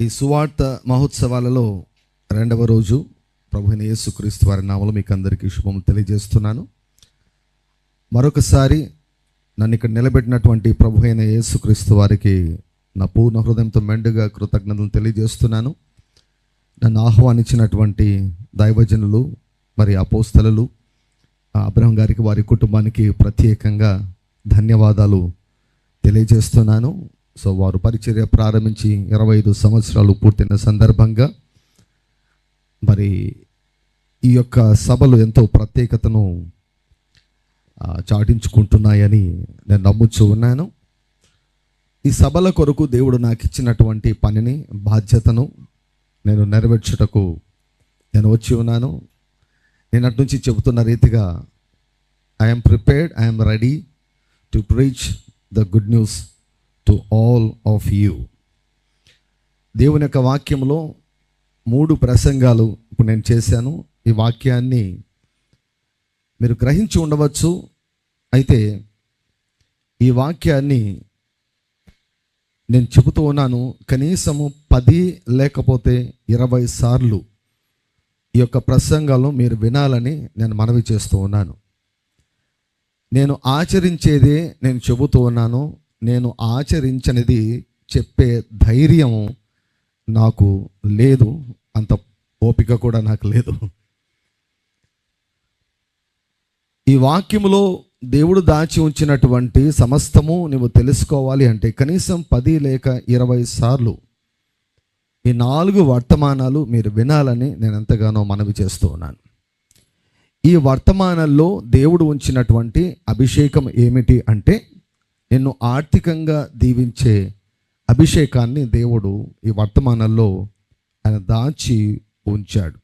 ఈ సువార్త మహోత్సవాలలో రెండవ రోజు ప్రభుని యేసుక్రీస్తు వారి నామలు మీకు అందరికీ శుభములు తెలియజేస్తున్నాను. మరొకసారి నన్ను ఇక్కడ నిలబెట్టినటువంటి ప్రభు అయిన యేసుక్రీస్తు వారికి నా పూర్ణ హృదయంతో మెండుగా కృతజ్ఞతలు తెలియజేస్తున్నాను. నన్ను ఆహ్వానించినటువంటి దైవజనులు మరి అపోస్తలు అబ్రహం గారికి వారి కుటుంబానికి ప్రత్యేకంగా ధన్యవాదాలు తెలియజేస్తున్నాను. సో వారు పరిచర్య ప్రారంభించి ఇరవై ఐదు సంవత్సరాలు పూర్తయిన సందర్భంగా మరి ఈ యొక్క సభలు ఎంతో ప్రత్యేకతను చాటించుకుంటున్నాయని నేను నమ్ముచూ ఉన్నాను. ఈ సభల కొరకు దేవుడు నాకు ఇచ్చినటువంటి పనిని బాధ్యతను నేను నెరవేర్చుటకు నేను వచ్చి ఉన్నాను. నేను అటు నుంచి చెబుతున్న రీతిగా I'm prepared I'm ready to preach the good news to all of you దేవుని యొక్క వాక్యంలో మూడు ప్రసంగాలు ఇప్పుడు నేను చేశాను. ఈ వాక్యాన్ని మీరు గ్రహించి ఉండవచ్చు. అయితే ఈ వాక్యాన్ని నేను చెబుతూ ఉన్నాను. కనీసము పది లేకపోతే ఇరవై సార్లు ఈ యొక్క ప్రసంగాలు మీరు వినాలని నేను మనవి చేస్తూ ఉన్నాను. నేను ఆచరించేదే నేను చెబుతూ ఉన్నాను. నేను ఆచరించనిది చెప్పే ధైర్యం నాకు లేదు. అంత ఓపిక కూడా నాకు లేదు. ఈ వాక్యములో దేవుడు దాచి ఉంచినటువంటి సమస్తము నువ్వు తెలుసుకోవాలి అంటే కనీసం పది లేక ఇరవై సార్లు ఈ నాలుగు వర్తమానాలు మీరు వినాలని నేను ఎంతగానో మనవి చేస్తూ ఉన్నాను. ఈ వర్తమానంలో దేవుడు ఉంచినటువంటి అభిషేకం ఏమిటి అంటే నిన్ను ఆర్థికంగా దీవించే అభిషేకాన్ని దేవుడు ఈ వర్తమానంలో ఆయన దాచి ఉంచాడు.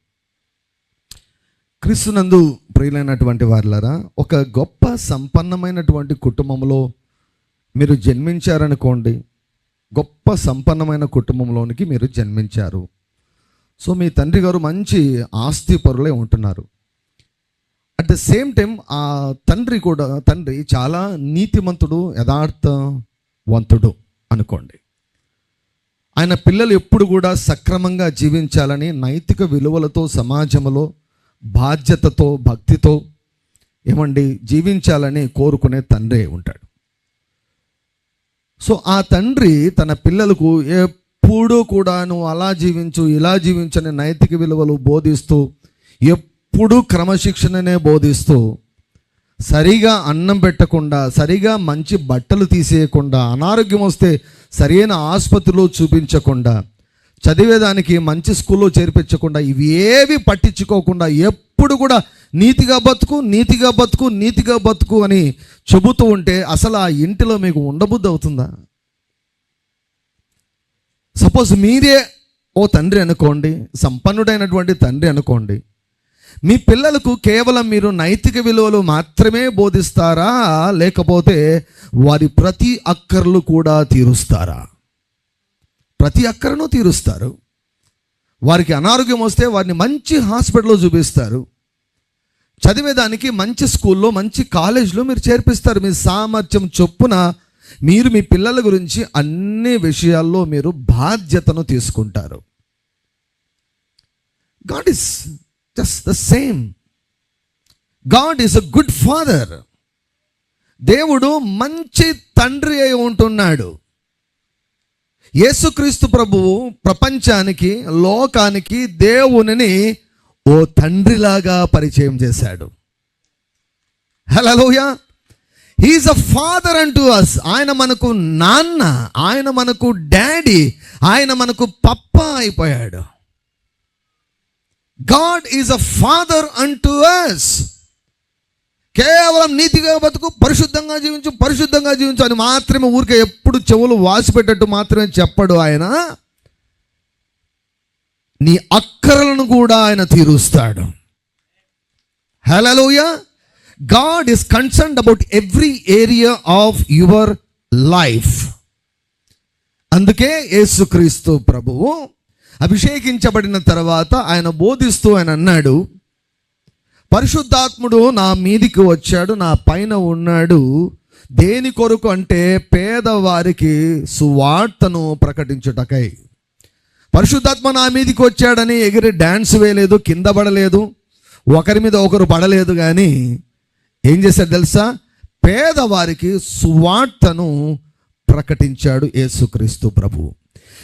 క్రీస్తునందు ప్రియులైనటువంటి వారిలరా ఒక గొప్ప సంపన్నమైనటువంటి కుటుంబంలో మీరు జన్మించారనుకోండి గొప్ప సంపన్నమైన కుటుంబంలోనికి మీరు జన్మించారు. సో మీ తండ్రి గారు మంచి ఆస్తిపరులే ఉంటున్నారు. అట్ ద సేమ్ టైం ఆ తండ్రి కూడా తండ్రి చాలా నీతిమంతుడు యథార్థవంతుడు అనుకోండి. ఆయన పిల్లలు ఎప్పుడు కూడా సక్రమంగా జీవించాలని నైతిక విలువలతో సమాజంలో బాధ్యతతో భక్తితో ఏమండి జీవించాలని కోరుకునే తండ్రి ఉంటాడు. సో ఆ తండ్రి తన పిల్లలకు ఎప్పుడూ కూడా నువ్వు అలా జీవించు ఇలా జీవించని నైతిక విలువలు బోధిస్తూ ఎప్పుడు ఎప్పుడు క్రమశిక్షణనే బోధిస్తూ సరిగా అన్నం పెట్టకుండా సరిగా మంచి బట్టలు తీసేయకుండా అనారోగ్యం వస్తే సరైన ఆసుపత్రిలో చూపించకుండా చదివేదానికి మంచి స్కూల్లో చేర్పించకుండా ఇవి ఏవి పట్టించుకోకుండా ఎప్పుడు కూడా నీతిగా బతుకు నీతిగా బతుకు నీతిగా బతుకు అని చెబుతూ ఉంటే అసలు ఆ ఇంటిలో మీకు ఉండబుద్ధి అవుతుందా? సపోజ్ మీరే ఓ తండ్రి అనుకోండి సంపన్నుడైనటువంటి తండ్రి అనుకోండి మీ పిల్లలకు కేవలం మీరు నైతిక విలువలు మాత్రమే బోధిస్తారా? లేకపోతే వారి ప్రతి అక్కర్లు కూడా తీరుస్తారా? ప్రతి అక్కరను తీరుస్తారు. వారికి అనారోగ్యం వస్తే వారిని మంచి హాస్పిటల్లో చూపిస్తారు. చదివేదానికి మంచి స్కూల్లో మంచి కాలేజ్లో మీరు చేర్పిస్తారు. మీ సామర్థ్యం చొప్పున మీరు మీ పిల్లల గురించి అన్ని విషయాల్లో మీరు బాధ్యతను తీసుకుంటారు. God is just the same God is a good father దేవుడు మంచి తండ్రి అయి ఉంటున్నాడు. యేసుక్రీస్తు ప్రభువు ప్రపంచానికి లోకానికి దేవునిని ఓ తండ్రిలాగా పరిచయం చేశాడు. హలోయా హీఈస్ అ ఫాదర్ అంటూ అస్ ఆయన మనకు నాన్న ఆయన మనకు డాడీ ఆయన మనకు పప్ప అయిపోయాడు. గాడ్ ఈజ్ అ ఫాదర్ అంటూ అస్ కేవలం నీతిగా బతుకు పరిశుద్ధంగా జీవించు పరిశుద్ధంగా జీవించు అని మాత్రమే ఊరికే ఎప్పుడు చెవులు వాసిపెట్టట్టు మాత్రమే చెప్పడు ఆయన. నీ అక్కరలను కూడా ఆయన తీరుస్తాడు. హలోయ God is concerned about every area of your life అందుకే యేసుక్రీస్తు ప్రభువు అభిషేకించబడిన తర్వాత ఆయన బోధిస్తూ ఆయన అన్నాడు పరిశుద్ధాత్ముడు నా మీదికి వచ్చాడు నా పైన ఉన్నాడు. దేని కొరకు అంటే పేదవారికి సువార్తను ప్రకటించుటకై. పరిశుద్ధాత్మ నా మీదికి వచ్చాడని ఎగిరి డ్యాన్స్ వేయలేదు కింద పడలేదు. ఒకరి మీద ఒకరు పడలేదు కానీ ఏం చేశాడు తెలుసా? పేదవారికి సువార్తను ప్రకటించాడు యేసుక్రీస్తు ప్రభువు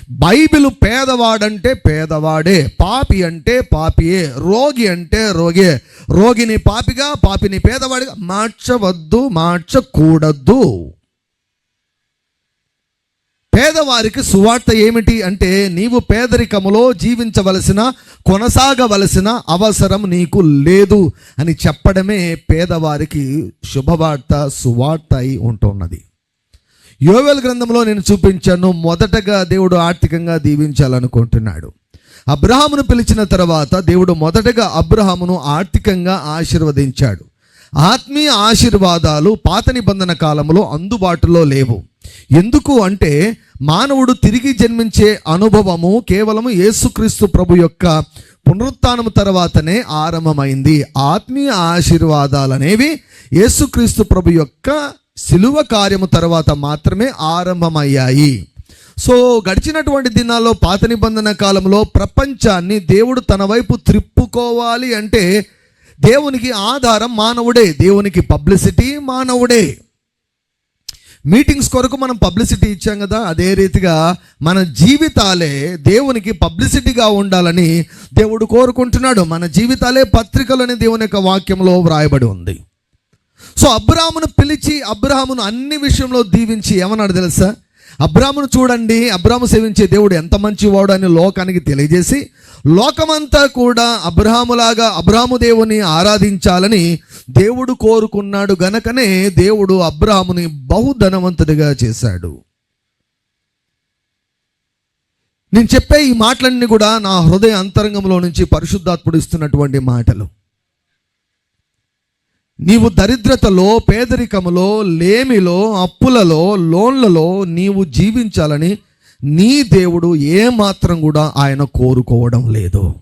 బైబిల్ పేదవాడంటే పేదవాడే పాపి అంటే పాపియే రోగి అంటే రోగే. రోగిని పాపిగా పాపిని పేదవాడిగా మార్చవద్దు మార్చకూడదు. పేదవారికి సువార్త ఏమిటి అంటే నీవు పేదరికములో జీవించవలసిన కొనసాగవలసిన అవసరం నీకు లేదు అని చెప్పడమే పేదవారికి శుభవార్త సువార్త అయి ఉంటున్నది. యోవేల్ గ్రంథంలో నేను చూపించాను మొదటగా దేవుడు ఆర్థికంగా దీవించాలనుకుంటున్నాడు. అబ్రహామును పిలిచిన తర్వాత దేవుడు మొదటగా అబ్రహామును ఆర్థికంగా ఆశీర్వదించాడు. ఆత్మీయ ఆశీర్వాదాలు పాత నిబంధన కాలంలో అందుబాటులో లేవు. ఎందుకు అంటే మానవుడు తిరిగి జన్మించే అనుభవము కేవలము యేసుక్రీస్తు ప్రభు యొక్క పునరుత్థానం తర్వాతనే ఆరంభమైంది. ఆత్మీయ ఆశీర్వాదాలు అనేవి యేసుక్రీస్తు ప్రభు యొక్క శిలువ కార్యము తర్వాత మాత్రమే ఆరంభమయ్యాయి. సో గడిచినటువంటి దినాల్లో పాత నిబంధన కాలంలో ప్రపంచాన్ని దేవుడు తన వైపు త్రిప్పుకోవాలి అంటే దేవునికి ఆధారం మానవుడే దేవునికి పబ్లిసిటీ మానవుడే. మీటింగ్స్ కొరకు మనం పబ్లిసిటీ ఇచ్చాం కదా అదే రీతిగా మన జీవితాలే దేవునికి పబ్లిసిటీగా ఉండాలని దేవుడు కోరుకుంటున్నాడు. మన జీవితాలే పత్రికలని దేవుని యొక్క వాక్యంలో వ్రాయబడి ఉంది. సో అబ్రామును పిలిచి అబ్రాహామును అన్ని విషయంలో దీవించి ఏమన్నాడు తెలుసా? అబ్రామును చూడండి అబ్రాము సేవించే దేవుడు ఎంత మంచివాడు అని లోకానికి తెలియజేసి లోకమంతా కూడా అబ్రహాములాగా అబ్రాము దేవుని ఆరాధించాలని దేవుడు కోరుకున్నాడు గనకనే దేవుడు అబ్రాహాముని బహుధనవంతుడిగా చేశాడు. నేను చెప్పే ఈ మాటలన్నీ కూడా నా హృదయ అంతరంగంలో నుంచి పరిశుద్ధాత్ముడు ఇస్తున్నటువంటి మాటలు. నీవు దరిద్రతలో పేదరికములో లేమిలో అప్పులలో లోన్లలో నీవు జీవించాలని నీ దేవుడు ఏమాత్రం కూడా ఆయన కోరుకోవడం లేదు.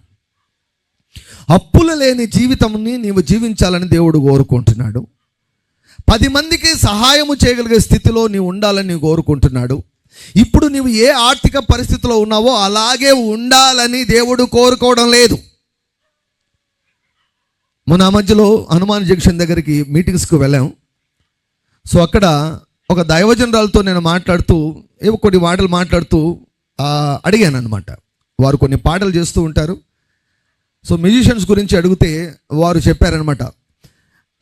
అప్పులు లేని జీవితంని నీవు జీవించాలని దేవుడు కోరుకుంటున్నాడు. పది మందికి సహాయము చేయగలిగే స్థితిలో నీవు ఉండాలని నీవు కోరుకుంటున్నాడు. ఇప్పుడు నీవు ఏ ఆర్థిక పరిస్థితిలో ఉన్నావో అలాగే ఉండాలని దేవుడు కోరుకోవడం లేదు. మొన్న ఆ మధ్యలో హనుమాన్ జంక్షన్ దగ్గరికి మీటింగ్స్కి వెళ్ళాం. సో అక్కడ ఒక దైవజనరాలతో నేను మాట్లాడుతూ ఏవో కొన్ని మాటలు మాట్లాడుతూ అడిగాను అనమాట వారు కొన్ని పాటలు చేస్తూ ఉంటారు. సో మ్యూజిషియన్స్ గురించి అడిగితే వారు చెప్పారనమాట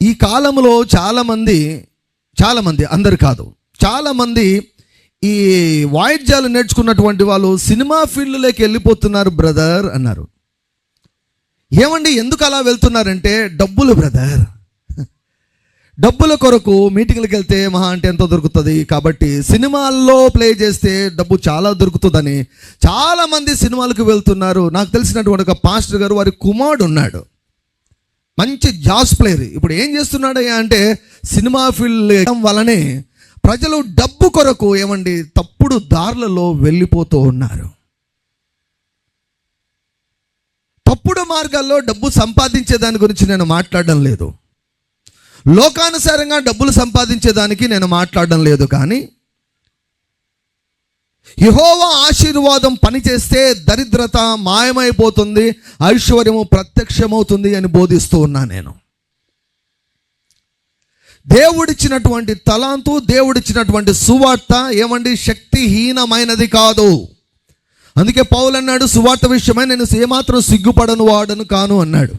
ఈ కాలంలో చాలామంది చాలామంది అందరు కాదు చాలామంది ఈ వాయిద్యాలు నేర్చుకున్నటువంటి వాళ్ళు సినిమా ఫీల్డ్లోకి వెళ్ళిపోతున్నారు బ్రదర్ అన్నారు. ఏమండి ఎందుకు అలా వెళ్తున్నారంటే డబ్బులు బ్రదర్. డబ్బుల కొరకు మీటింగ్లకు వెళ్తే మహా అంటే ఎంతో దొరుకుతుంది. కాబట్టి సినిమాల్లో ప్లే చేస్తే డబ్బు చాలా దొరుకుతుందని చాలామంది సినిమాలకు వెళ్తున్నారు. నాకు తెలిసినటువంటి ఒక పాస్టర్ గారు వారి కుమారుడు ఉన్నాడు. మంచి జాస్ ప్లేయర్. ఇప్పుడు ఏం చేస్తున్నాడయ్యా అంటే సినిమా ఫీల్డ్ వలనే ప్రజలు డబ్బు కొరకు ఏమండి తప్పుడు దారులలో వెళ్ళిపోతూ ఉన్నారు. తప్పుడు మార్గాల్లో డబ్బు సంపాదించే దాని గురించి నేను మాట్లాడడం లేదు. లోకానుసారంగా డబ్బులు సంపాదించేదానికి నేను మాట్లాడడం లేదు కానీ యహోవా ఆశీర్వాదం పనిచేస్తే దరిద్రత మాయమైపోతుంది ఐశ్వర్యము ప్రత్యక్షమవుతుంది అని బోధిస్తూ ఉన్నా నేను. దేవుడిచ్చినటువంటి తలాంతు దేవుడిచ్చినటువంటి సువార్త ఏమండి? శక్తిహీనమైనది కాదు. అందుకే పౌలు అన్నాడు సువార్త విషయమై నేను ఏమాత్రం సిగ్గుపడను వాడను కాను అన్నాడు.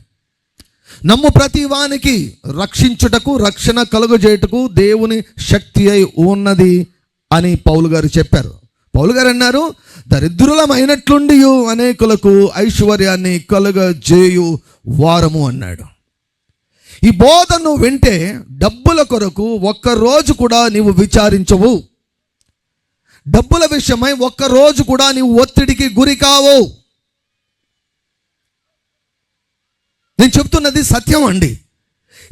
నమ్ము ప్రతి వానికి రక్షించుటకు రక్షణ కలుగజేయుటకు దేవుని శక్తి అయి ఉన్నది అని పౌలు గారు చెప్పారు. పౌలు గారు అన్నారు దరిద్రులమైనట్లుండి అనేకులకు ఐశ్వర్యాన్ని కలుగజేయు వారము అన్నాడు. ఈ బోధను వింటే డబ్బుల కొరకు ఒక్కరోజు కూడా నీవు విచారించవు. డబ్బుల విషయమై ఒక్కరోజు కూడా నీవు ఒత్తిడికి గురి కావు. నేను చెప్తున్నది సత్యం అండి.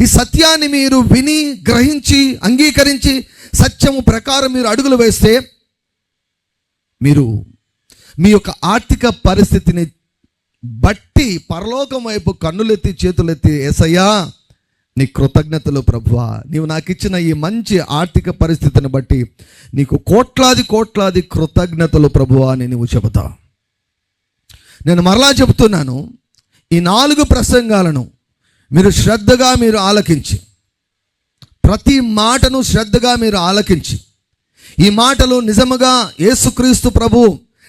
ఈ సత్యాన్ని మీరు విని గ్రహించి అంగీకరించి సత్యము ప్రకారం మీరు అడుగులు వేస్తే మీరు మీ యొక్క ఆర్థిక పరిస్థితిని బట్టి పరలోకం వైపు కన్నులెత్తి చేతులెత్తి ఏసయ్యా నీ కృతజ్ఞతలు ప్రభువా. నీవు నాకు ఇచ్చిన ఈ మంచి ఆర్థిక పరిస్థితిని బట్టి నీకు కోట్లాది కోట్లాది కృతజ్ఞతలు ప్రభువా అని నువ్వు చెబుతావు నేను మరలా చెబుతున్నాను ఈ నాలుగు ప్రసంగాలను మీరు శ్రద్ధగా మీరు ఆలకించి ప్రతి మాటను శ్రద్ధగా మీరు ఆలకించి ఈ మాటలు నిజముగా యేసుక్రీస్తు ప్రభు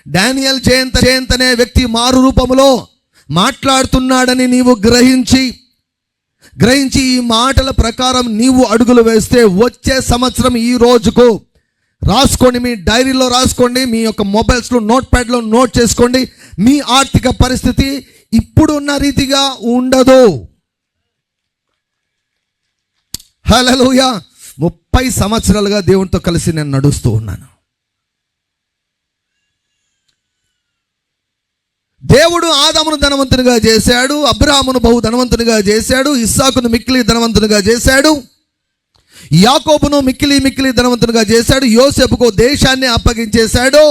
డానియల్ జయంత జయంత్ అనే వ్యక్తి మారు రూపములో మాట్లాడుతున్నాడని నీవు గ్రహించి గ్రహించి ఈ మాటల ప్రకారం నీవు అడుగులు వేస్తే వచ్చే సంవత్సరం ఈ రోజుకు రాసుకోండి మీ డైరీలో రాసుకోండి మీ యొక్క మొబైల్స్లో నోట్ ప్యాడ్లో నోట్ చేసుకోండి. మీ ఆర్థిక పరిస్థితి ఇప్పుడున్న రీతిగా ఉండదు. హలోయ ముప్పై సంవత్సరాలుగా దేవునితో కలిసి నేను నడుస్తూ ఉన్నాను. దేవుడు ఆదామును ధనవంతునిగా చేశాడు అబ్రాహమును బహు ధనవంతునిగా చేశాడు ఇస్సాకును మిక్కిలి ధనవంతునిగా చేశాడు యాకోబును మిక్కిలి మిక్కిలి ధనవంతునిగా చేశాడు యోసేపుకు దేశాన్ని అప్పగించేశాడు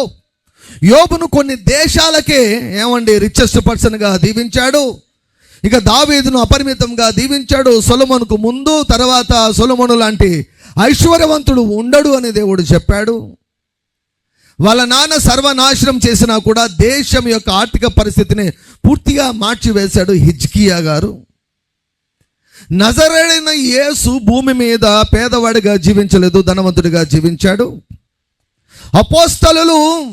యోబును కొన్ని దేశాలకే ఏమండి రిచెస్ట్ పర్సన్గా దీవించాడు ఇక దావీదును అపరిమితంగా దీవించాడు సొలమునుకు ముందు తర్వాత సొలమును లాంటి ఐశ్వర్యవంతుడు ఉండడు అని దేవుడు చెప్పాడు. వాళ్ళ నాన్న సర్వనాశనం చేసినా కూడా దేశం యొక్క ఆర్థిక పరిస్థితిని పూర్తిగా మార్చివేశాడు హిజ్కియా గారు. నజరైన యేసు భూమి మీద పేదవాడిగా జీవించలేదు ధనవంతుడిగా జీవించాడు. అపోస్తలు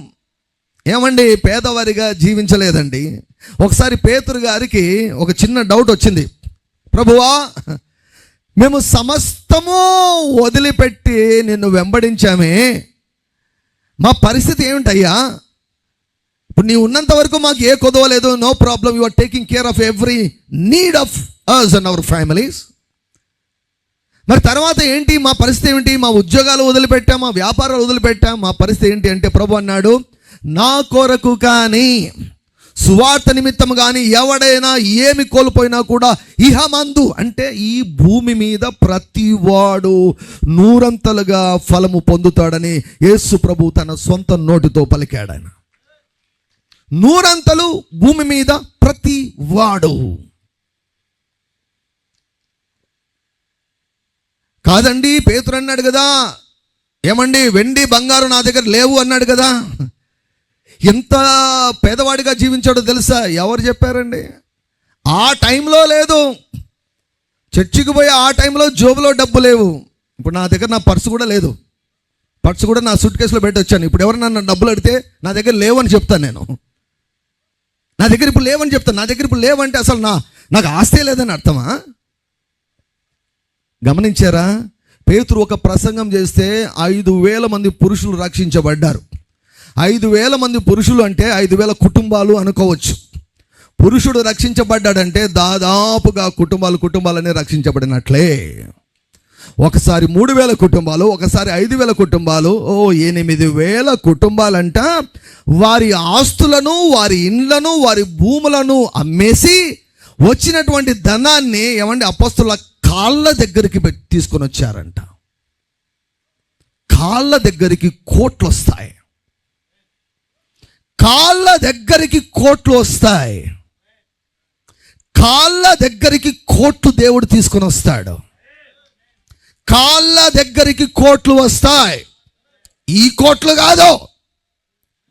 ఏమండి పేదవారిగా జీవించలేదండి. ఒకసారి పేతురు గారికి ఒక చిన్న డౌట్ వచ్చింది. ప్రభువా మేము సమస్తము వదిలిపెట్టి నిన్ను వెంబడించామే. మా పరిస్థితి ఏమిటయ్యా? ఇప్పుడు నీ ఉన్నంత వరకు మాకు ఏ కొదవ లేదు. No problem you are taking care of every need of us and our families మరి తర్వాత ఏంటి? మా పరిస్థితి ఏంటి మా ఉద్యోగాలు వదిలిపెట్టాం మా వ్యాపారాలు వదిలిపెట్టాం. మా పరిస్థితి ఏంటి అంటే ప్రభు అన్నాడు నా కొరకు కానీ సువార్త నిమిత్తం కానీ ఎవడైనా ఏమి కోల్పోయినా కూడా ఇహమందు అంటే ఈ భూమి మీద ప్రతివాడు నూరంతలుగా ఫలము పొందుతాడని యేసు ప్రభు తన సొంత నోటితో పలికాడు ఆయన నూరంతలు భూమి మీద ప్రతి వాడు కాదండి పేతురు అన్నాడు కదా ఏమండి వెండి బంగారు నా దగ్గర లేవు అన్నాడు కదా. ఎంత పేదవాడిగా జీవించాడో తెలుసా? ఎవరు చెప్పారండి? ఆ టైంలో లేదు. చర్చికి పోయి ఆ టైంలో జోబులో డబ్బు లేవు. ఇప్పుడు నా దగ్గర నా పర్సు కూడా లేదు. పర్సు కూడా నా సూట్ కేసులో పెట్టొచ్చాను ఇప్పుడు ఎవరు నన్ను డబ్బులు అడిగితే నా దగ్గర లేవని చెప్తాను నేను. నా దగ్గర ఇప్పుడు లేవని చెప్తాను. నా దగ్గర ఇప్పుడు లేవంటే అసలు నా నాకు ఆస్తే లేదని అర్థమా? గమనించారా? పేతురు ఒక ప్రసంగం చేస్తే ఐదు వేల మంది పురుషులు రక్షించబడ్డారు. ఐదు వేల మంది పురుషులు అంటే ఐదు వేల కుటుంబాలు అనుకోవచ్చు. పురుషుడు రక్షించబడ్డాడంటే దాదాపుగా కుటుంబాలు కుటుంబాలనే రక్షించబడినట్లే. ఒకసారి మూడు వేల కుటుంబాలు ఒకసారి ఐదు వేల కుటుంబాలు ఓ ఎనిమిది వేల కుటుంబాలంట. వారి ఆస్తులను వారి ఇండ్లను వారి భూములను అమ్మేసి వచ్చినటువంటి ధనాన్ని ఏమంటే అపస్తుల కాళ్ళ దగ్గరికి పెట్టి తీసుకొని వచ్చారంట. కాళ్ళ దగ్గరికి కోట్లు వస్తాయి కాళ్ళ దగ్గరికి కోట్లు వస్తాయి. కాళ్ళ దగ్గరికి కోట్లు దేవుడు తీసుకొని వస్తాడు. కాళ్ళ దగ్గరికి కోట్లు వస్తాయి. ఈ కోట్లు కాదు.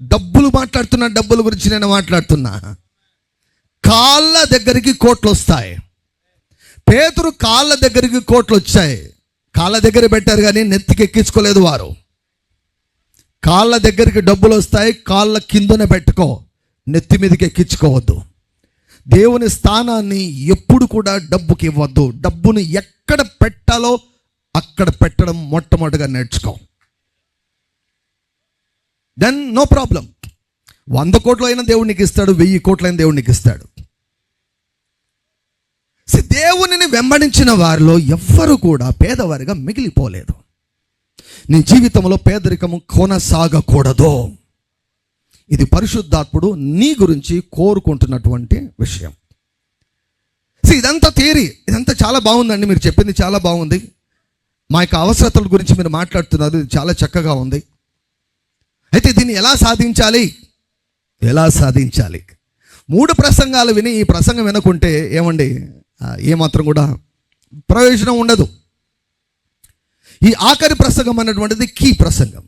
డబ్బులు మాట్లాడుతున్నా డబ్బుల గురించి నేను మాట్లాడుతున్నా. కాళ్ళ దగ్గరికి కోట్లు వస్తాయి. పేతురు కాళ్ళ దగ్గరికి కోట్లు వచ్చాయి. కాళ్ళ దగ్గర పెట్టారు కానీ నెత్తికి ఎక్కించుకోలేదు వారు. కాళ్ళ దగ్గరికి డబ్బులు వస్తాయి కాళ్ళ కిందనే పెట్టుకో. నెత్తి మీదకి ఎక్కించుకోవద్దు. దేవుని స్థానాన్ని ఎప్పుడు కూడా డబ్బుకి ఇవ్వద్దు. డబ్బును ఎక్కడ పెట్టాలో అక్కడ పెట్టడం మొట్టమొదటిగా నేర్చుకో. దెన్ నో ప్రాబ్లం వంద కోట్లు అయినా దేవుడు ఇస్తాడు వెయ్యి కోట్లైన అయిన ఇస్తాడు. దేవునిని వెంబడించిన వారిలో ఎవ్వరు కూడా పేదవారిగా మిగిలిపోలేదు. నీ జీవితంలో పేదరికము కొనసాగకూడదు. ఇది పరిశుద్ధాత్ముడు నీ గురించి కోరుకుంటున్నటువంటి విషయం. సో ఇదంతా థియరీ ఇదంతా చాలా బాగుందండి. మీరు చెప్పింది చాలా బాగుంది. మా యొక్క అవసరతల గురించి మీరు మాట్లాడుతున్నారు. ఇది చాలా చక్కగా ఉంది. అయితే దీన్ని ఎలా సాధించాలి? ఎలా సాధించాలి? మూడు ప్రసంగాలు విని ఈ ప్రసంగం వినకుంటే ఏమండి? ఏమాత్రం కూడా ప్రయోజనం ఉండదు. ఈ ఆఖరి ప్రసంగం అన్నటువంటిది కీ ప్రసంగం.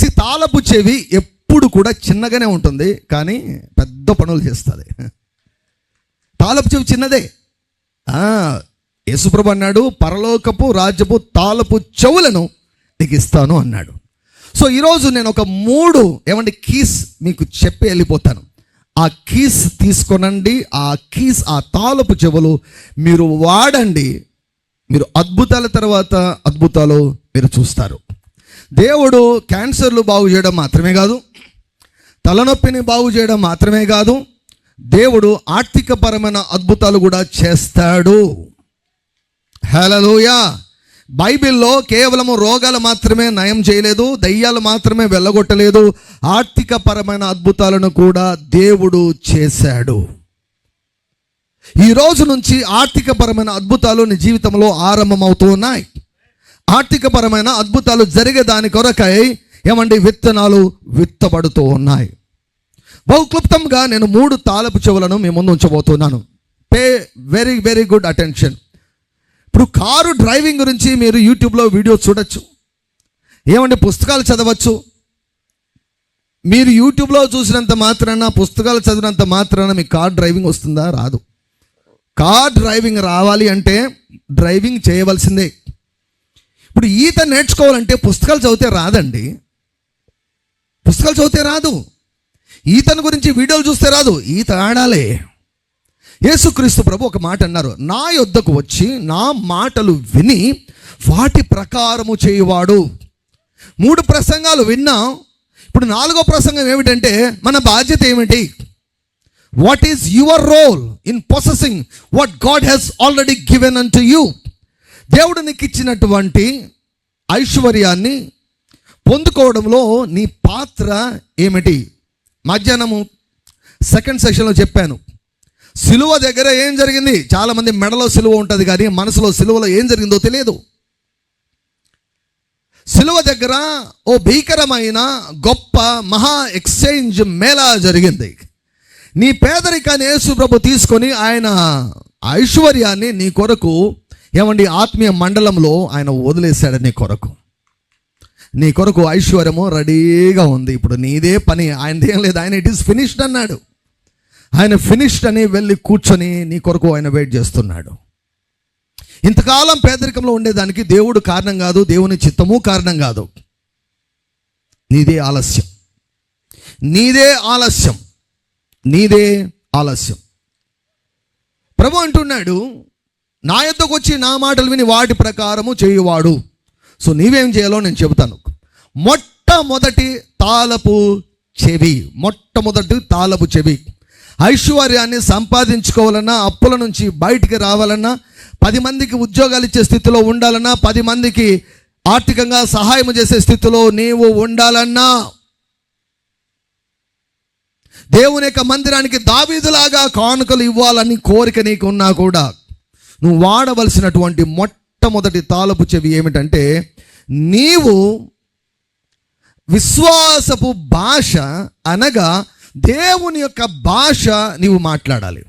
సి తాళపు చెవి ఎప్పుడు కూడా చిన్నగానే ఉంటుంది కానీ పెద్ద పనులు చేస్తుంది. తాళపు చెవి చిన్నదే. యేసుప్రభు అన్నాడు పరలోకపు రాజ్యపు తాళపు చెవులను నీకు ఇస్తాను అన్నాడు. సో ఈరోజు నేను ఒక మూడు ఏమంటే కీస్ మీకు చెప్పి వెళ్ళిపోతాను. ఆ కీస్ తీసుకొనండి ఆ కీస్ ఆ తాళపు చెవులు మీరు వాడండి మీరు అద్భుతాల తర్వాత అద్భుతాలు మీరు చూస్తారు. దేవుడు క్యాన్సర్లు బాగు చేయడం మాత్రమే కాదు తలనొప్పిని బాగు చేయడం మాత్రమే కాదు దేవుడు ఆర్థికపరమైన అద్భుతాలు కూడా చేస్తాడు. హలోయా బైబిల్లో కేవలము రోగాలు మాత్రమే నయం చేయలేదు దయ్యాలు మాత్రమే వెళ్ళగొట్టలేదు ఆర్థికపరమైన అద్భుతాలను కూడా దేవుడు చేశాడు. ఈ రోజు నుంచి ఆర్థికపరమైన అద్భుతాలు నీ జీవితంలో ఆరంభమవుతూ ఉన్నాయి. ఆర్థికపరమైన అద్భుతాలు జరిగే దాని కొరకై ఏమండి విత్తనాలు విత్తబడుతూ ఉన్నాయి. బహుక్లుప్తంగా నేను మూడు తాళపు చెవులను మీ ముందు ఉంచబోతున్నాను. Pay very very good attention. ఇప్పుడు కారు డ్రైవింగ్ గురించి మీరు యూట్యూబ్లో వీడియో చూడొచ్చు. ఏమండి పుస్తకాలు చదవచ్చు? మీరు యూట్యూబ్లో చూసినంత మాత్రాన పుస్తకాలు చదివినంత మాత్రాన మీ కార్ డ్రైవింగ్ వస్తుందా? రాదు. కార్ డ్రైవింగ్ రావాలి అంటే డ్రైవింగ్ చేయవలసిందే. ఇప్పుడు ఈత నేర్చుకోవాలంటే పుస్తకాలు చదివితే రాదండి. పుస్తకాలు చదివితే రాదు. ఈతను గురించి వీడియోలు చూస్తే రాదు. ఈత ఆడాలి. యేసుక్రీస్తు ప్రభు ఒక మాట అన్నారు. నా యొద్దకు వచ్చి నా మాటలు విని వాటి ప్రకారము చేయువాడు. మూడు ప్రసంగాలు విన్నాం. ఇప్పుడు నాలుగో ప్రసంగం ఏమిటంటే మన బాధ్యత ఏమిటి? What is your role in processing what God has already given unto you దేవుడు నీకు ఇచ్చినటువంటి ఐశ్వర్యాన్ని పొందుకోవడంలో నీ పాత్ర ఏమిటి? మధ్యాహ్నము సెకండ్ సెషన్లో చెప్పాను. సిలువ దగ్గర ఏం జరిగింది? చాలామంది మెడలో సిలువ ఉంటుంది కానీ మనసులో సిలువలో ఏం జరిగిందో తెలియదు. సిలువ దగ్గర ఓ భీకరమైన గొప్ప మహా ఎక్స్చేంజ్ మేళా జరిగింది. నీ పేదరికాన్ని యేసు ప్రభు తీసుకొని ఆయన ఐశ్వర్యాన్ని నీ కొరకు ఏమండి ఆత్మీయ మండలంలో ఆయన వదిలేశాడు నీ కొరకు. నీ కొరకు ఐశ్వర్యము రెడీగా ఉంది. ఇప్పుడు నీదే పని ఆయనదేం లేదు ఆయన ఇట్ ఈస్ ఫినిష్డ్ అన్నాడు. ఆయన ఫినిష్డ్ అని వెళ్ళి కూర్చొని నీ కొరకు ఆయన వెయిట్ చేస్తున్నాడు. ఇంతకాలం పేదరికంలో ఉండేదానికి దేవుడు కారణం కాదు దేవుని చిత్తము కారణం కాదు. నీదే ఆలస్యం. నీదే ఆలస్యం. నీదే ఆలస్యం. ప్రభు అంటున్నాడు నా యొద్దకు వచ్చి నా మాటలు విని వాటి ప్రకారము చేయువాడు. సో నీవేం చేయాలో నేను చెబుతాను. మొట్టమొదటి తాలపు చెవి మొట్టమొదటి తాళపు చెవి. ఐశ్వర్యాన్ని సంపాదించుకోవాలన్నా అప్పుల నుంచి బయటికి రావాలన్నా పది మందికి ఉద్యోగాలు ఇచ్చే స్థితిలో ఉండాలన్నా పది మందికి ఆర్థికంగా సహాయం చేసే స్థితిలో నీవు ఉండాలన్నా. దేవుని యొక్క మందిరానికి దావీదులాగా కానుకలు ఇవ్వాలని కోరిక నీకున్నా కూడా నువ్వు వాడవలసినటువంటి మొట్టమొదటి తాలపు చెవి ఏమిటంటే నీవు విశ్వాసపు భాష అనగా దేవుని యొక్క భాష నీవు మాట్లాడాలి.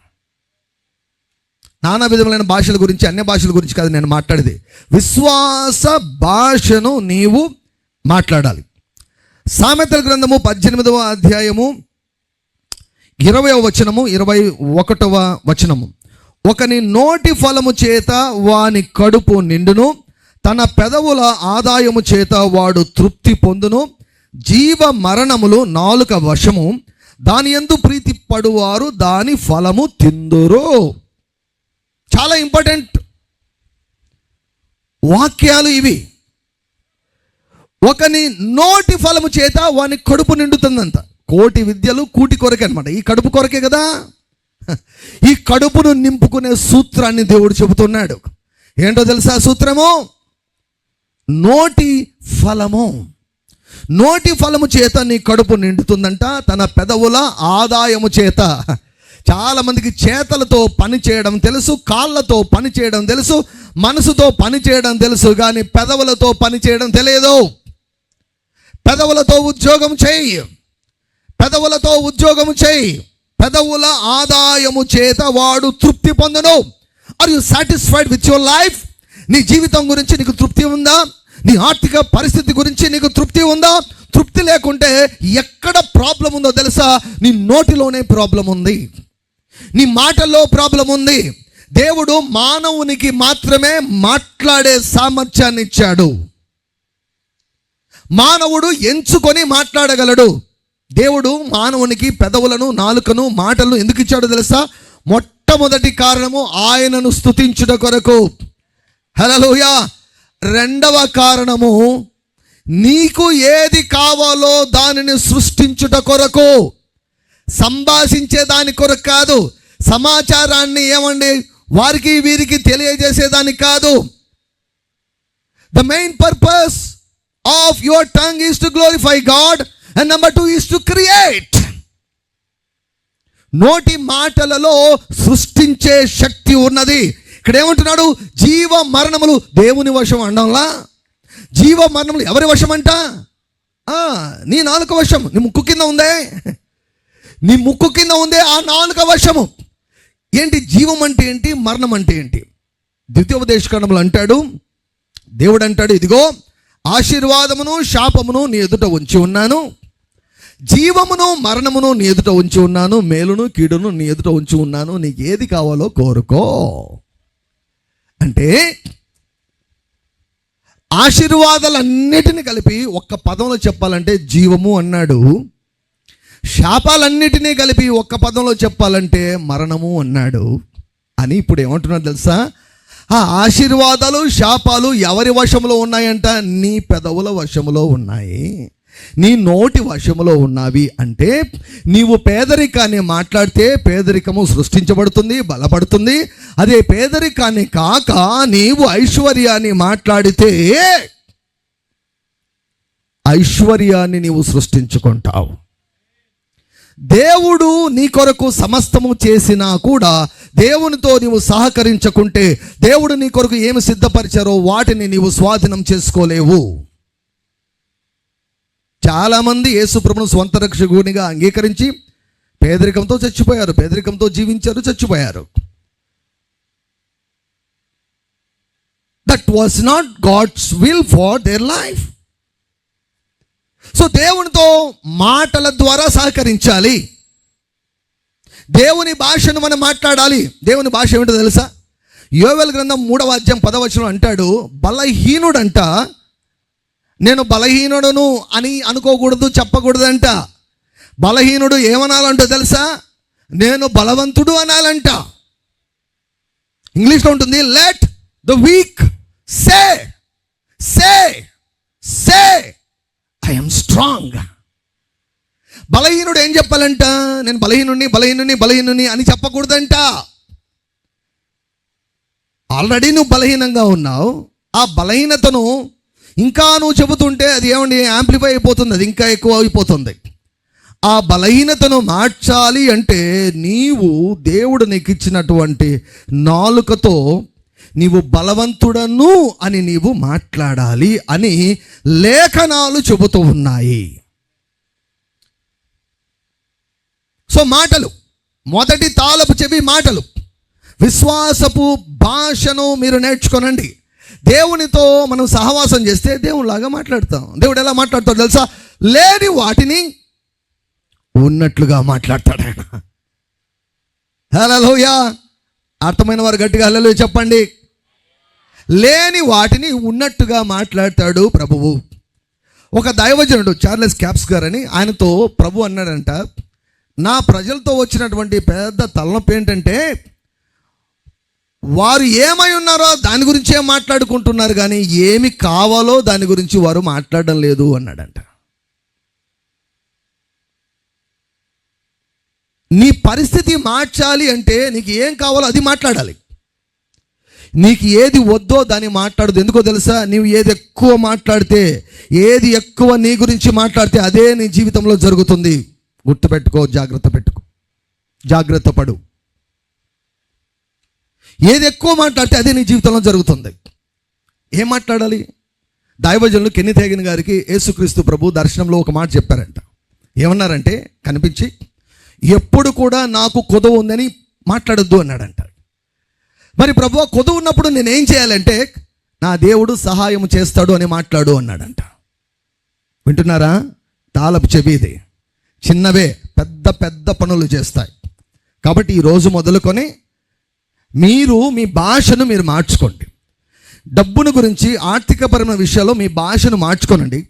నానా విధములైన భాషల గురించి అన్య భాషల గురించి కాదు నేను మాట్లాడేది. విశ్వాస భాషను నీవు మాట్లాడాలి. సామెతల గ్రంథము పద్దెనిమిదవ అధ్యాయము ఇరవై వచనము ఇరవై ఒకటవ వచనము. ఒకని నోటి ఫలము చేత వాని కడుపు నిండును తన పెదవుల ఆదాయము చేత వాడు తృప్తి పొందును జీవ మరణములు నాలుక వశము దాని ఎందు ప్రీతి పడువారు దాని ఫలము తిందురు. చాలా ఇంపార్టెంట్ వాక్యాలు ఇవి. ఒకని నోటి ఫలము చేత వాని కడుపు నిండుతుందంట. కోటి విద్యలు కూటి కొరకే అనమాట ఈ కడుపు కొరకే కదా? ఈ కడుపును నింపుకునే సూత్రాన్ని దేవుడు చెబుతున్నాడు. ఏంటో తెలుసా సూత్రము? నోటి ఫలము. నోటి ఫలము చేత నీ కడుపు నిండుతుందంట తన పెదవుల ఆదాయము చేత. చాలామందికి చేతలతో పని చేయడం తెలుసు కాళ్ళతో పని చేయడం తెలుసు మనసుతో పని చేయడం తెలుసు కానీ పెదవులతో పని చేయడం తెలియదు. పెదవులతో ఉద్యోగం చేయి. పెదవులతో ఉద్యోగం చేయి. పెదవుల ఆదాయము చేత వాడు తృప్తి పొందను. Are you satisfied with your life నీ జీవితం గురించి నీకు తృప్తి ఉందా? నీ ఆర్థిక పరిస్థితి గురించి నీకు తృప్తి ఉందా? తృప్తి లేకుంటే ఎక్కడ ప్రాబ్లం ఉందో తెలుసా? నీ నోటిలోనే ప్రాబ్లం ఉంది. నీ మాటల్లో ప్రాబ్లం ఉంది. దేవుడు మానవునికి మాత్రమే మాట్లాడే సామర్థ్యాన్ని ఇచ్చాడు. మానవుడు ఎంచుకొని మాట్లాడగలడు. దేవుడు మానవునికి పెదవులను నాలుకను మాటలను ఎందుకు ఇచ్చాడో తెలుసా? మొట్టమొదటి కారణము ఆయనను స్తుతించుట కొరకు. హలోయ రెండవ కారణము నీకు ఏది కావాలో దానిని సృష్టించుట కొరకు. సంభాషించే దాని కొరకు కాదు. సమాచారాన్ని ఏమండి? వారికి వీరికి తెలియజేసేదానికి కాదు. The main purpose of your tongue is to glorify God and number two is to create నోటి మాటలలో సృష్టించే శక్తి ఉన్నది. ఇక్కడ ఏమంటున్నాడు జీవ మరణములు దేవుని వశం అండంలా జీవ మరణములు ఎవరి వశం అంట? ఆ, నీ నాలుక వశం. నీ ముక్కు కింద ఉందే? నీ ముక్కు కింద ఉందే ఆ నాలుక వశము. ఏంటి? జీవం అంటే ఏంటి? మరణం అంటే ఏంటి? ద్వితీయోపదేశకరణములు అంటాడు. దేవుడు అంటాడు ఇదిగో ఆశీర్వాదమును శాపమును నీ ఎదుట ఉంచి ఉన్నాను. జీవమును మరణమును నీ ఎదుట ఉంచి ఉన్నాను మేలును కీడును నీ ఎదుట ఉంచి ఉన్నాను నీకు ఏది కావాలో కోరుకో. అంటే ఆశీర్వాదాలన్నిటిని కలిపి ఒక్క పదంలో చెప్పాలంటే జీవము అన్నాడు. శాపాలన్నిటినీ కలిపి ఒక్క పదంలో చెప్పాలంటే మరణము అన్నాడు. అని ఇప్పుడు ఏమంటున్నాడు తెలుసా? ఆ ఆశీర్వాదాలు శాపాలు ఎవరి వశంలో ఉన్నాయంట? నీ పెదవుల వశములో ఉన్నాయి. నీ నోటి వశములో ఉన్నవి అంటే నీవు పేదరికాన్ని మాట్లాడితే పేదరికము సృష్టించబడుతుంది బలపడుతుంది. అదే పేదరికాన్ని కాక నీవు ఐశ్వర్యాన్ని మాట్లాడితే ఐశ్వర్యాన్ని నీవు సృష్టించుకుంటావు. దేవుడు నీ కొరకు సమస్తము చేసినా కూడా దేవునితో నీవు సహకరించకుంటే దేవుడు నీ కొరకు ఏమి సిద్ధపరిచారో వాటిని నీవు స్వాధీనం చేసుకోలేవు. చాలామంది యేసుప్రభును స్వంత రక్షకునిగా అంగీకరించి పేదరికంతో చచ్చిపోయారు పేదరికంతో జీవించారు చచ్చిపోయారు. That was not God's will for their life so దేవునితో మాటల ద్వారా సహకరించాలి. దేవుని భాషను మనం మాట్లాడాలి. దేవుని భాష ఏమిటో తెలుసా? యోవెల్ గ్రంథం మూడవ అధ్యాయం పదవచనం అంటాడు బలహీనుడంట నేను బలహీనుడును అని అనుకోకూడదు చెప్పకూడదంట. బలహీనుడు ఏమనాలంటో తెలుసా? నేను బలవంతుడు అనాలంట. ఇంగ్లీష్లో ఉంటుంది let the weak say say say I'm strong బలహీనుడు ఏం చెప్పాలంట? నేను బలహీనుని బలహీనుని బలహీనుని అని చెప్పకూడదంట. ఆల్రెడీ నువ్వు బలహీనంగా ఉన్నావు. ఆ బలహీనతను ఇంకా నువ్వు చెబుతుంటే అది ఏమండి యాంప్లిఫై అయిపోతుంది అది ఇంకా ఎక్కువ అయిపోతుంది. ఆ బలహీనతను మార్చాలి అంటే నీవు దేవుడు నీకు ఇచ్చినటువంటి నాలుకతో నీవు బలవంతుడను అని నీవు మాట్లాడాలి అని లేఖనాలు చెబుతూ ఉన్నాయి. సో మాటలు మొదటి తాళపు చెవి మాటలు. విశ్వాసపు భాషను మీరు నేర్చుకోనండి. దేవునితో మనం సహవాసం చేస్తే దేవునిలాగా మాట్లాడతాం. దేవుడు ఎలా మాట్లాడతాడు తెలుసా? లేని వాటిని ఉన్నట్లుగా మాట్లాడతాడు ఆయన. హలోయ అర్థమైన వారు గట్టిగా హలో చెప్పండి. లేని వాటిని ఉన్నట్టుగా మాట్లాడతాడు ప్రభువు. ఒక దైవజనుడు చార్లెస్ క్యాప్స్ గారని ఆయనతో ప్రభు అన్నాడంట నా ప్రజలతో వచ్చినటువంటి పెద్ద తలనొప్పి ఏంటంటే వారు ఏమై ఉన్నారో దాని గురించే మాట్లాడుకుంటున్నారు కానీ ఏమి కావాలో దాని గురించి వారు మాట్లాడడం లేదు అన్నాడంట. నీ పరిస్థితి మార్చాలి అంటే నీకు ఏం కావాలో అది మాట్లాడాలి. నీకు ఏది వద్దో దాన్ని మాట్లాడదు. ఎందుకో తెలుసా? నీవు ఏది ఎక్కువ మాట్లాడితే ఏది ఎక్కువ నీ గురించి మాట్లాడితే అదే నీ జీవితంలో జరుగుతుంది. గుర్తుపెట్టుకో జాగ్రత్త పెట్టుకో. జాగ్రత్త పడు. ఏది ఎక్కువ మాట్లాడితే అదే నీ జీవితంలో జరుగుతుంది. ఏం మాట్లాడాలి? దైవజనులు కెన్ని తేగిన గారికి యేసుక్రీస్తు ప్రభు దర్శనంలో ఒక మాట చెప్పారంట. ఏమన్నారంటే కనిపించి ఎప్పుడు కూడా నాకు కొదవ ఉందని మాట్లాడొద్దు అన్నాడంట. మరి ప్రభు కొదవ ఉన్నప్పుడు నేనేం చేయాలంటే నా దేవుడు సహాయం చేస్తాడు అని మాట్లాడు అన్నాడంట. వింటున్నారా? తాలపు చెవిది చిన్నవే పెద్ద పెద్ద పనులు చేస్తాయి. కాబట్టి ఈ రోజు మొదలుకొని మీరు మీ భాషను మీరు మార్చుకోండి. డబ్బును గురించి ఆర్థికపరమైన విషయాల్లో మీ భాషను మార్చుకోనండి.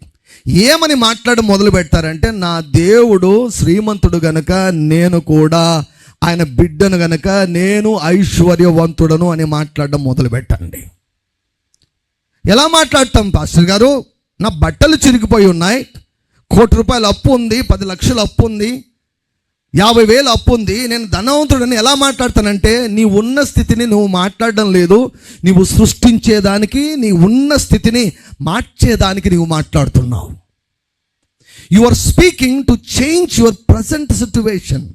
ఏమని మాట్లాడడం మొదలు పెడతారంటే నా దేవుడు శ్రీమంతుడు గనుక నేను కూడా ఆయన బిడ్డను గనుక నేను ఐశ్వర్యవంతుడను అని మాట్లాడడం మొదలు పెట్టండి. ఎలా మాట్లాడతాం పాస్టర్ గారు? నా బట్టలు చిరిగిపోయి ఉన్నాయి. కోటి రూపాయలు అప్పు ఉంది పది లక్షలు అప్పు ఉంది. యాభై వేలు అప్పు ఉంది నేను ధనవంతుడని ఎలా మాట్లాడతానంటే నీ ఉన్న స్థితిని నువ్వు మాట్లాడడం లేదు నీవు సృష్టించేదానికి నీ ఉన్న స్థితిని మార్చేదానికి నీవు మాట్లాడుతున్నావు. You are speaking to change your present situation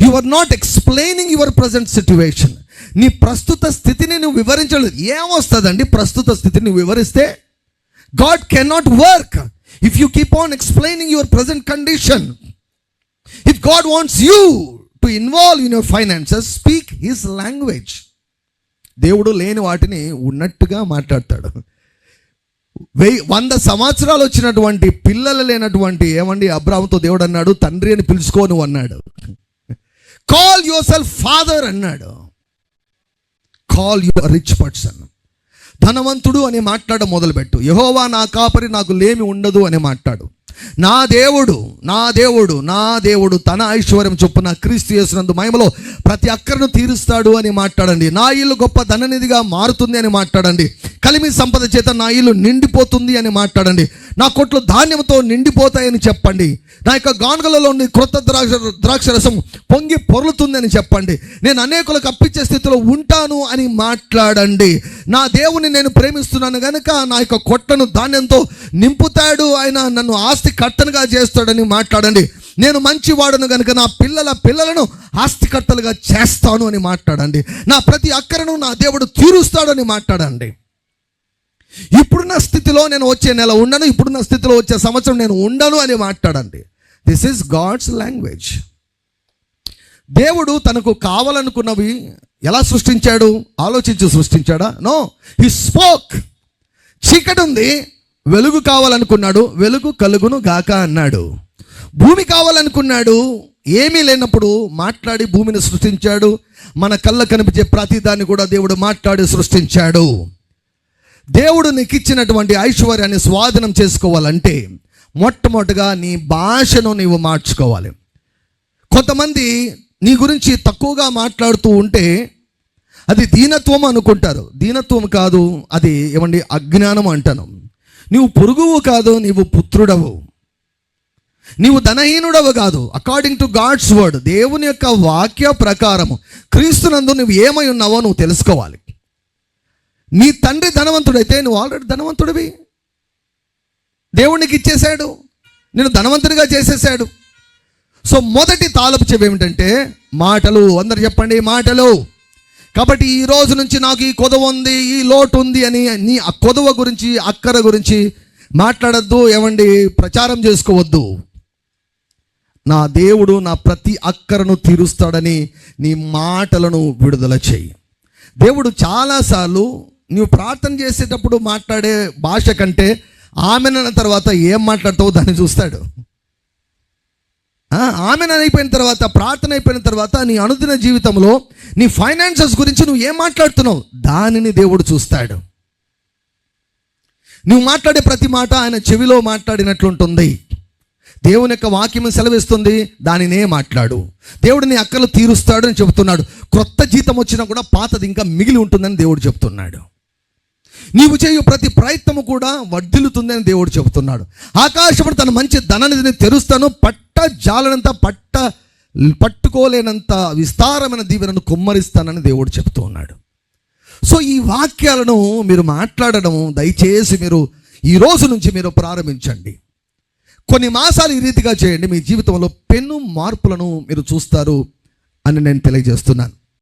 you are not explaining your present situation నీ ప్రస్తుత స్థితిని నువ్వు వివరించలేదు. ఏమొస్తుందండి? ప్రస్తుత స్థితిని నువ్వు వివరిస్తే God can not work if you keep on explaining your present condition if God wants you to involve in your finances speak his language దేవుడు లేని వాటిని ఉన్నట్టుగా మాట్లాడతాడు. వెయ్యి వంద సంవత్సరాలు వచ్చినటువంటి పిల్లలు లేనటువంటి ఏమండి అబ్రాహ్మతో దేవుడు అన్నాడు తండ్రి అని పిలుచుకోను అన్నాడు. కాల్ యువర్ సెల్ఫ్ ఫాదర్ అన్నాడు కాల్ యువర్ రిచ్ పర్సన్ ధనవంతుడు అని మాట్లాడడం మొదలుపెట్టు. యహోవా నా కాపరి నాకు లేమి ఉండదు అని మాట్లాడు. నా దేవుడు నా దేవుడు నా దేవుడు తన ఐశ్వర్యం చొప్పున క్రీస్తు చేసినందు మహిమలో ప్రతి అక్కరను తీరుస్తాడు అని మాట్లాడండి. నా ఇల్లు గొప్ప ధననిధిగా మారుతుంది అని మాట్లాడండి. కలిమి సంపద చేత నా ఇల్లు నిండిపోతుంది అని మాట్లాడండి. నా కొట్లు ధాన్యంతో నిండిపోతాయని చెప్పండి. నా యొక్క గానుగలలో నీ క్రొత్త ద్రాక్ష ద్రాక్షరసం పొంగి పొరులుతుందని చెప్పండి. నేను అనేకులకు అప్పించే స్థితిలో ఉంటాను అని మాట్లాడండి. నా దేవుని నేను ప్రేమిస్తున్నాను కనుక నా యొక్క కొట్టను ధాన్యంతో నింపుతాడు. ఆయన నన్ను ఆస్తి కర్తనుగా చేస్తాడని మాట్లాడండి. నేను మంచివాడును కనుక నా పిల్లల పిల్లలను ఆస్తికర్తలుగా చేస్తాను అని మాట్లాడండి. నా ప్రతి అక్కరను నా దేవుడు తీరుస్తాడని మాట్లాడండి. ఇప్పుడున్న స్థితిలో నేను వచ్చే నెల ఉండను ఇప్పుడున్న స్థితిలో వచ్చే సంవత్సరం నేను ఉండను అని మాట్లాడండి. దిస్ ఈస్ గాడ్స్ లాంగ్వేజ్ దేవుడు తనకు కావాలనుకున్నవి ఎలా సృష్టించాడు? ఆలోచించి సృష్టించాడా? నో హి స్పోక్ చీకటి ఉంది వెలుగు కావాలనుకున్నాడు వెలుగు కలుగును గాక అన్నాడు. భూమి కావాలనుకున్నాడు ఏమీ లేనప్పుడు మాట్లాడి భూమిని సృష్టించాడు. మన కళ్ళ కనిపించే ప్రతి దాన్ని కూడా దేవుడు మాట్లాడి సృష్టించాడు. దేవుడు నీకు ఇచ్చినటువంటి ఐశ్వర్యాన్ని స్వాధీనం చేసుకోవాలంటే మొట్టమొదటిగా నీ భాషను నీవు మార్చుకోవాలి. కొంతమంది నీ గురించి తక్కువగా మాట్లాడుతూ ఉంటే అది దీనత్వం అనుకుంటారు. దీనత్వం కాదు అది ఏమండి అజ్ఞానం అంటాను. నీవు పొరుగువు కాదు నీవు పుత్రుడవు. నీవు ధనహీనుడవు కాదు. అకార్డింగ్ టు గాడ్స్ వర్డ్ దేవుని యొక్క వాక్య ప్రకారము క్రీస్తునందు నువ్వు ఏమై ఉన్నావో నువ్వు తెలుసుకోవాలి. నీ తండ్రి ధనవంతుడైతే నువ్వు ఆల్రెడీ ధనవంతుడివి. దేవుడికి ఇచ్చేశాడు. నేను ధనవంతుడిగా చేసేసాడు సో మొదటి తాలపు చెవి ఏమిటంటే మాటలు. అందరు చెప్పండి మాటలు. కాబట్టి ఈ రోజు నుంచి నాకు ఈ కొదవ ఉంది ఈ లోటు ఉంది అని నీ ఆ కొదవ గురించి అక్కర గురించి మాట్లాడద్దు ఏమండి? ప్రచారం చేసుకోవద్దు. నా దేవుడు నా ప్రతి అక్కరను తీరుస్తాడని నీ మాటలను విడుదల చేయి. దేవుడు చాలాసార్లు నువ్వు ప్రార్థన చేసేటప్పుడు మాట్లాడే భాష కంటే ఆమెనన్న తర్వాత ఏం మాట్లాడతావో దాన్ని చూస్తాడు. ఆమెన అయిపోయిన తర్వాత ప్రార్థన అయిపోయిన తర్వాత నీ అనుదిన జీవితంలో నీ ఫైనాన్సెస్ గురించి నువ్వు ఏం మాట్లాడుతున్నావు? దానిని దేవుడు చూస్తాడు. నువ్వు మాట్లాడే ప్రతి మాట ఆయన చెవిలో మాట్లాడినట్లుంటుంది. దేవుని యొక్క వాక్యం సెలవిస్తుంది దానినే మాట్లాడు. దేవుడు నీ అక్కలు తీరుస్తాడు అని చెబుతున్నాడు. క్రొత్త జీతం వచ్చినా కూడా పాతది ఇంకా మిగిలి ఉంటుందని దేవుడు చెప్తున్నాడు. నీవు చేయు ప్రతి ప్రయత్నము కూడా వర్ధిల్లుతుందని దేవుడు చెబుతున్నాడు. ఆకాశముడు తన మంచి ధననిధిని తెరుస్తాను పట్ట జాలనంత పట్ట పట్టుకోలేనంత విస్తారమైన దీవెనను కుమ్మరిస్తానని దేవుడు చెబుతూ ఉన్నాడు సో ఈ వాక్యాలను మీరు మాట్లాడడం దయచేసి మీరు ఈ రోజు నుంచి మీరు ప్రారంభించండి. కొన్ని మాసాలు ఈ రీతిగా చేయండి మీ జీవితంలో పెను మార్పులను మీరు చూస్తారు అని నేను తెలియజేస్తున్నాను.